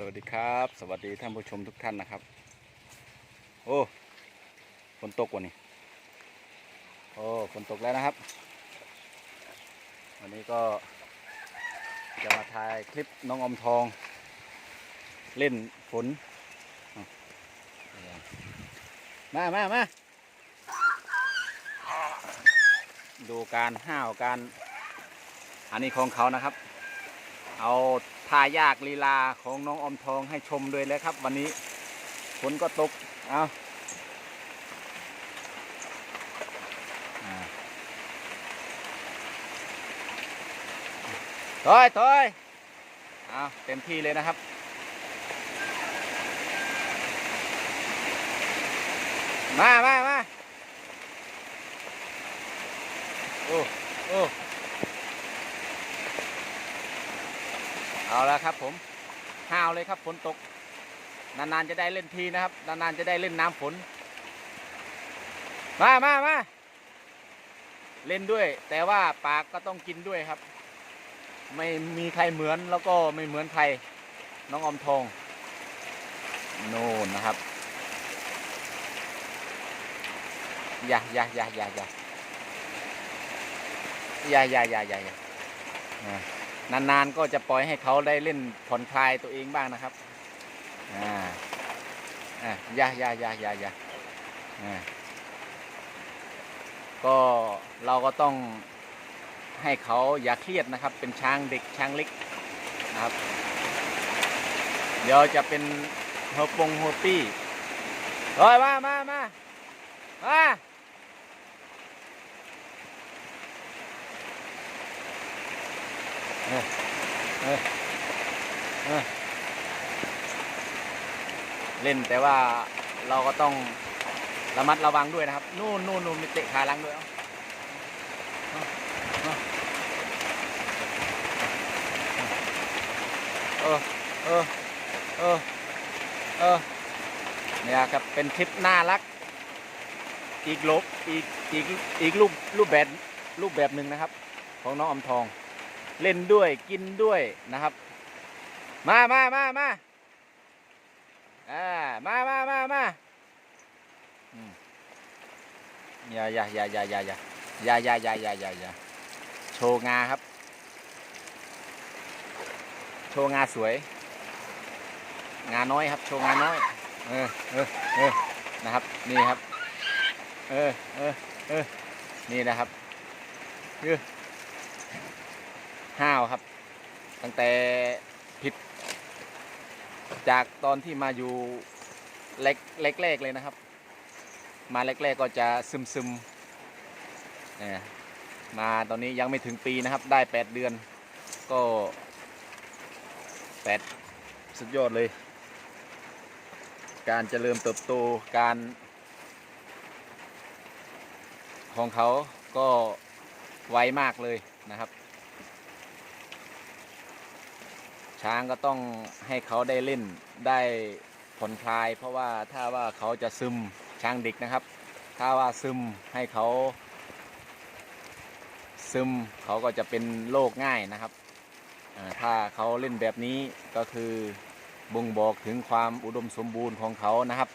สวัสดีครับ สวัสดีท่านผู้ชมทุกท่านนะครับ โอ้ฝนตกวันนี้โอ้ฝนตกแล้วนะครับ วันนี้ก็จะมาถ่ายคลิปน้องอมทอง เล่นฝนมามามาดูการห้าวการอันนี้ของเขานะครับ เอา ทายากลีลาของน้องอมทองให้ชมด้วยเลยครับ วันนี้ฝนก็ตกเอาอ่าถอยถอยเอาเต็มที่เลยนะครับมามามาโอ้โอ้ เอาล้วครับผมห้าวเลยครับฝนตก นานๆจะได้เล่นทีนะครับ นานๆจะได้เล่นน้ำฝน มามามาเล่นด้วย แต่ว่าปากก็ต้องกินด้วยครับ ไม่มีใครเหมือนแล้วก็ไม่เหมือนใคร น้องอมทองโน่นนะครับอย่าอย่าอย่าอย่าอย่าอย่าอย่าอย่าอย่า นานๆก็จะปล่อยให้เขาได้เล่นผ่อนคลายตัวเองบ้างนะครับ อ่า อ่าอย่าอย่าอย่าอย่าอย่าอ่าก็เราก็ต้องให้เขาอย่าเครียดนะครับ เป็นช้างเด็กช้างเล็กนะครับ เดี๋ยวจะเป็นเฮปงเฮปี้เฮ้ยมามามามา เล่นแต่ว่าเราก็ต้องระมัดระวังด้วยนะครับ นู่นนู่นนู่นมีเตะขาลังด้วยเออเออเออเออเนี่ยครับเป็นคลิปน่ารัก อีกลบอีกอีกอีกรูปรูปแบบรูปแบบหนึ่งนะครับ ของน้องอมทอง เล่นด้วยกินด้วยนะครับ มามามามาอ่ามามามามาอย่าอย่าอย่าอย่าอย่าอย่าอย่าอย่าอย่าอย่าอย่าอย่าโชว์งาครับ โชว์งาสวย งาน้อยครับ โชว์งาน้อย เออเออเออนะครับ นี่ครับ เออเออเออนี่นะครับเออ ห้าวครับ ตั้งแต่ผิด จากตอนที่มาอยู่เล็กเล็กแรกเลยนะครับ มาแรกๆกก็จะซึมซึมเนี่ยมาตอนนี้ยังไม่ถึงปีนะครับ ได้ 8 เดือน ก็แปดสุดยอดเลย การเจริญเติบโตการ ของเขาก็ไวมากเลยนะครับ ช้างก็ต้องให้เขาได้เล่นได้ผ่อนคลาย เพราะว่าถ้าว่าเขาจะซึมช้างเด็กนะครับ ถ้าว่าซึมให้เขา ซึมเขาก็จะเป็นโรคง่ายนะครับถ้าเขาเล่นแบบนี้ก็คือบ่งบอกถึงความอุดมสมบูรณ์ของเขานะครับ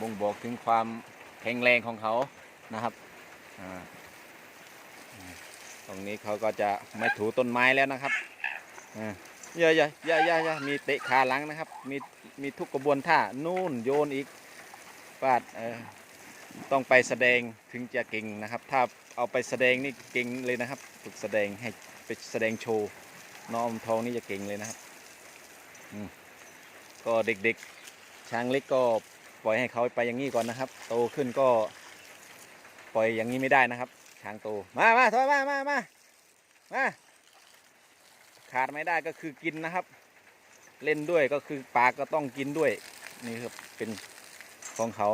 บ่งบอกถึงความแข็งแรงของเขานะครับตรงนี้เขาก็จะไม่ถูต้นไม้แล้วนะครับ อ่าอย่าอย่าอย่าอย่าอย่ามีเตะขาหลังนะครับ มีมีทุกกระบวนท่านู่นโยนอีกปาดเออต้องไปแสดงถึงจะเก่งนะครับ ถ้าเอาไปแสดงนี่เก่งเลยนะครับฝึกแสดงให้ไปแสดงโชว์น้องทองนี่จะเก่งเลยนะครับก็เด็กๆ ช้างเล็กก็ปล่อยให้เขาไปอย่างนี้ก่อนนะครับ โตขึ้นก็ปล่อยอย่างนี้ไม่ได้นะครับ ช้างโตมามาถอยมามามามา ขาดไม่ได้ก็คือกินนะครับ เล่นด้วยก็คือปลาก็ต้องกินด้วย นี่ครับเป็นของเขา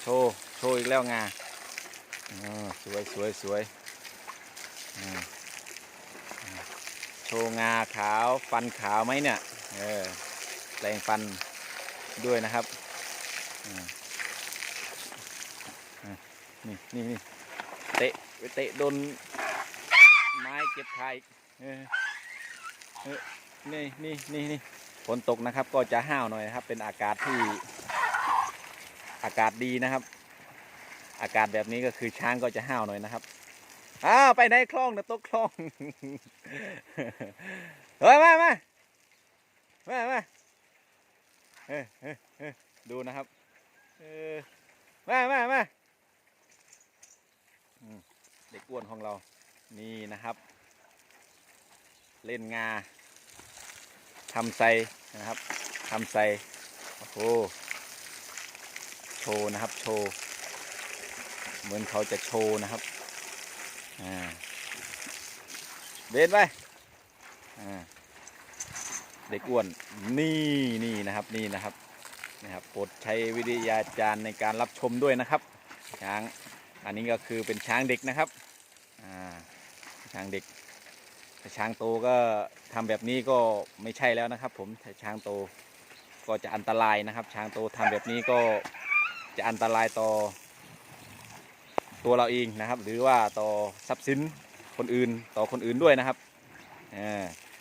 โชว์โชว์อีกแล้วงาสวยสวยสวยโชว์งาขาวฟันขาวไหมเนี่ยเออแปลงฟันด้วยนะครับนี่นี่นี่เตะ เตะโดนไม้เจ็บไขาอีกเออเอ้ยนี่นี่นี่นี่ฝนตกนะครับ ก็จะห้าวหน่อยครับ เป็นอากาศที่อากาศดีนะครับ อากาศแบบนี้ก็คือช้างก็จะห้าวหน่อยนะครับอ้าวไปไหนคลองนะตกคลองเฮ้ยมามามามาเออเออเออดูนะครับ เออมามามาอืม เด็กอ้วนของเรานี่นะครับ เล่นงาทำไซนะครับทำไซโอ้โหโชว์นะครับโชว์เหมือนเขาจะโชว์นะครับอ่าเบนไปอ่าเด็กอ้วนนี่นี่นะครับนี่นะครับนะครับโปรดใช้วิทยาจารย์ในการรับชมด้วยนะครับช้าง อันนี้ก็คือเป็นช้างเด็กนะครับช้างเด็กถ้าช้างโตก็ทำแบบนี้ก็ไม่ใช่แล้วนะครับ ผมถ้าช้างโตก็จะอันตรายนะครับ ช้างโตทำแบบนี้ก็จะอันตรายต่อตัวเราเองนะครับ หรือว่าต่อทรัพย์สินคนอื่นต่อคนอื่นด้วยนะครับ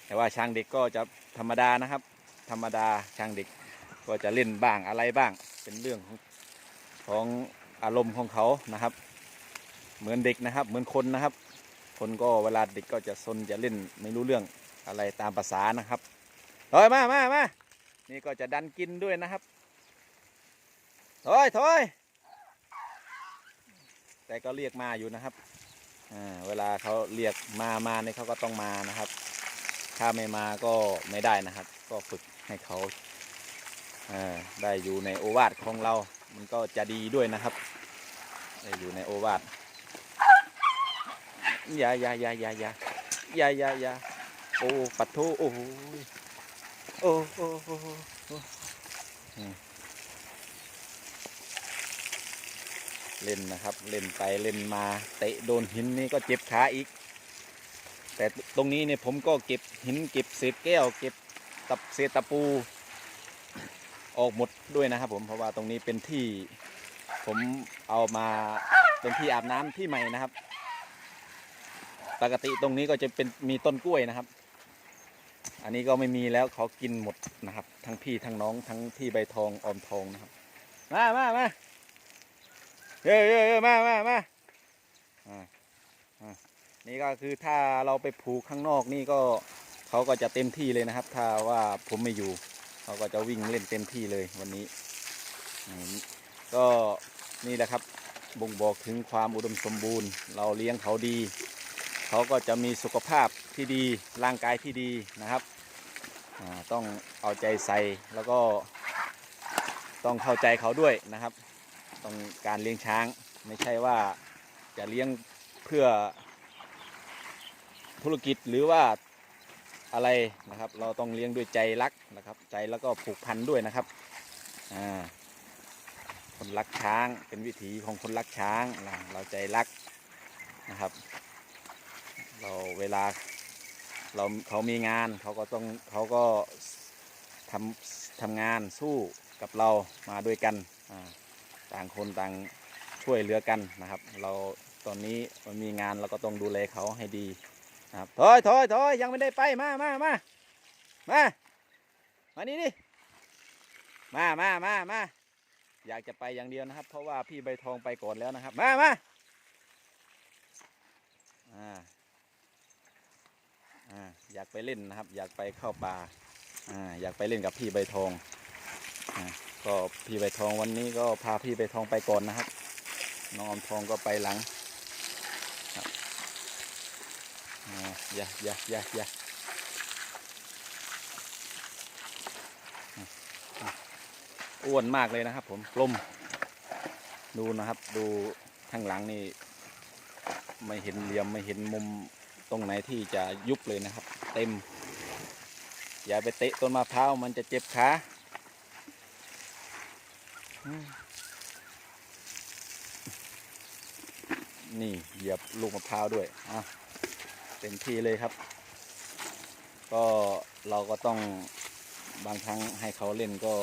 แต่ว่าช้างเด็กก็จะธรรมดานะครับ ธรรมดาช้างเด็กก็จะเล่นบ้างอะไรบ้าง เป็นเรื่องของของอารมณ์ของเขานะครับ เหมือนเด็กนะครับ เหมือนคนนะครับ คนก็เวลาเด็กก็จะซนจะเล่นไม่รู้เรื่องอะไรตามภาษานะครับถอยมามามานี่ก็จะดันกินด้วยนะครับถอยถอยแต่ก็เรียกมาอยู่นะครับเวลาเขาเรียกมามาเนี่ยเขาก็ต้องมานะครับ ถ้าไม่มาก็ไม่ได้นะครับ ก็ฝึกให้เขาอ่าได้อยู่ในโอวาทของเรา มันก็จะดีด้วยนะครับ ได้อยู่ในโอวาท อย่าอย่าอย่าอย่าอย่าอย่าอย่าอย่าโอ้ปัดโทโอ้โหโอ้โอ้โอ้เล่นนะครับ เล่นไปเล่นมา เตะโดนหินนี่ก็เจ็บขาอีก แต่ตรงนี้เนี่ยผมก็เก็บหินเก็บเศษแก้ว เก็บตับเศษตะปู ออกหมดด้วยนะครับผมเพราะว่าตรงนี้เป็นที่ ผมเอามาเป็นที่อาบน้ำที่ใหม่นะครับ ปกติตรงนี้ก็จะเป็นมีต้นกล้วยนะครับ อันนี้ก็ไม่มีแล้วเขากินหมดนะครับ ทั้งพี่ทั้งน้องทั้งพี่ใบทองออมทองนะครับ มามามาเย้เย้เย้มามามาอ่าอ่านี่ก็คือถ้าเราไปผูกข้างนอกนี่ก็เขาก็จะเต็มที่เลยนะครับ ถ้าว่าผมไม่อยู่เขาก็จะวิ่งเล่นเต็มที่เลยวันนี้ก็นี่แหละครับบ่งบอกถึงความอุดมสมบูรณ์ เราเลี้ยงเขาดี เขาก็จะมีสุขภาพที่ดีร่างกายที่ดีนะครับต้องเอาใจใส่แล้วก็ต้องเข้าใจเขาด้วยนะครับต้องการเลี้ยงช้างไม่ใช่ว่าจะเลี้ยงเพื่อธุรกิจหรือว่าอะไรนะครับ เราต้องเลี้ยงด้วยใจรักนะครับ ใจแล้วก็ผูกพันด้วยนะครับคนรักช้างเป็นวิถีของคนรักช้างนะเราใจรักนะครับ เราเวลาเราเขามีงานเขาก็ต้องเขาก็ทำทำงานสู้กับเรามาด้วยกันต่างคนต่างช่วยเหลือกันนะครับ เราตอนนี้มันมีงานเราก็ต้องดูแลเขาให้ดีนะครับถอยถอยถอยยังไม่ได้ไปมามามามามานี่ดิมามามามาอยากจะไปอย่างเดียวนะครับ เพราะว่าพี่ใบทองไปก่อนแล้วนะครับ มามาอ่า อยากไปเล่นนะครับ อยากไปเข้าป่าออยากไปเล่นกับพี่ใบทองอก็พี่ใบทองวันนี้ก็พาพี่ใบทองไปก่อนนะครับ น้องอมทองก็ไปหลังครับอย่าอย่าอย่าอย่าอ้วนมากเลยนะครับผมกลมดูนะครับ ดูข้างหลังนี่ ไม่เห็นเหลี่ยมไม่เห็นมุม ตรงไหนที่จะยุบเลยนะครับ เต็ม อย่าไปเตะต้นมะพร้าวมันจะเจ็บขานี่เหยียบลูกมะพร้าวด้วยอะเต็มที่เลยครับ ก็เราก็ต้องบางครั้งให้เขาเล่นก็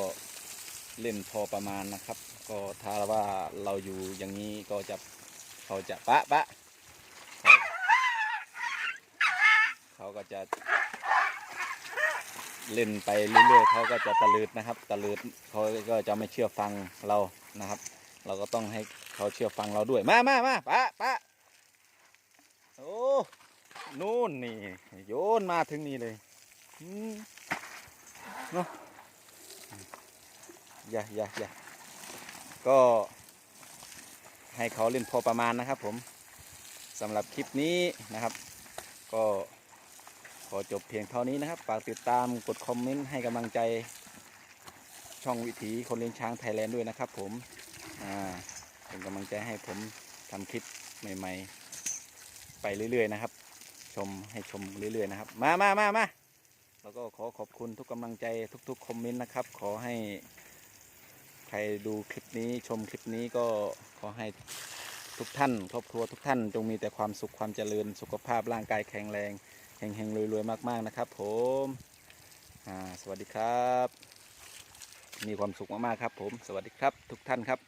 เล่นพอประมาณนะครับ ก็ถ้าว่าเราอยู่อย่างนี้ก็จะเขาจะปะปะเขาเขา ก็จะ เล่นไปเรื่อยๆเขาก็จะตะลืดนะครับ ตะลืดเขาก็จะไม่เชื่อฟังเรานะครับ เราก็ต้องให้เขาเชื่อฟังเราด้วยมามามาปะปะโอ้นู่นนี่โยนมาถึงนี่เลยเนาะอย่าอย่าอย่าก็ให้เขาเล่นพอประมาณนะครับผมสำหรับคลิปนี้นะครับ ก็ ขอจบเพียงเท่านี้นะครับฝากติดตามกดคอมเมนต์ให้กำลังใจช่องวิถีคนเลี้ยงช้างไทยแลนด์ด้วยนะครับ ผมอ่าเป็นกำลังใจให้ผมทำคลิปใหม่ ๆ ไปเรื่อย ๆ นะครับ ชมให้ชมเรื่อย ๆ นะครับ มามามามาแล้วก็ขอขอบคุณทุกกำลังใจทุกๆคอมเมนต์นะครับ ขอให้ใครดูคลิปนี้ชมคลิปนี้ก็ขอให้ทุกท่าน ครอบครัวทุกท่านจงมีแต่ความสุขความเจริญสุขภาพร่างกายแข็งแรง แห่งๆรวยๆมากๆนะครับ ผมสวัสดีครับ มีความสุขมากๆครับ ผมสวัสดีครับ ทุกท่านครับ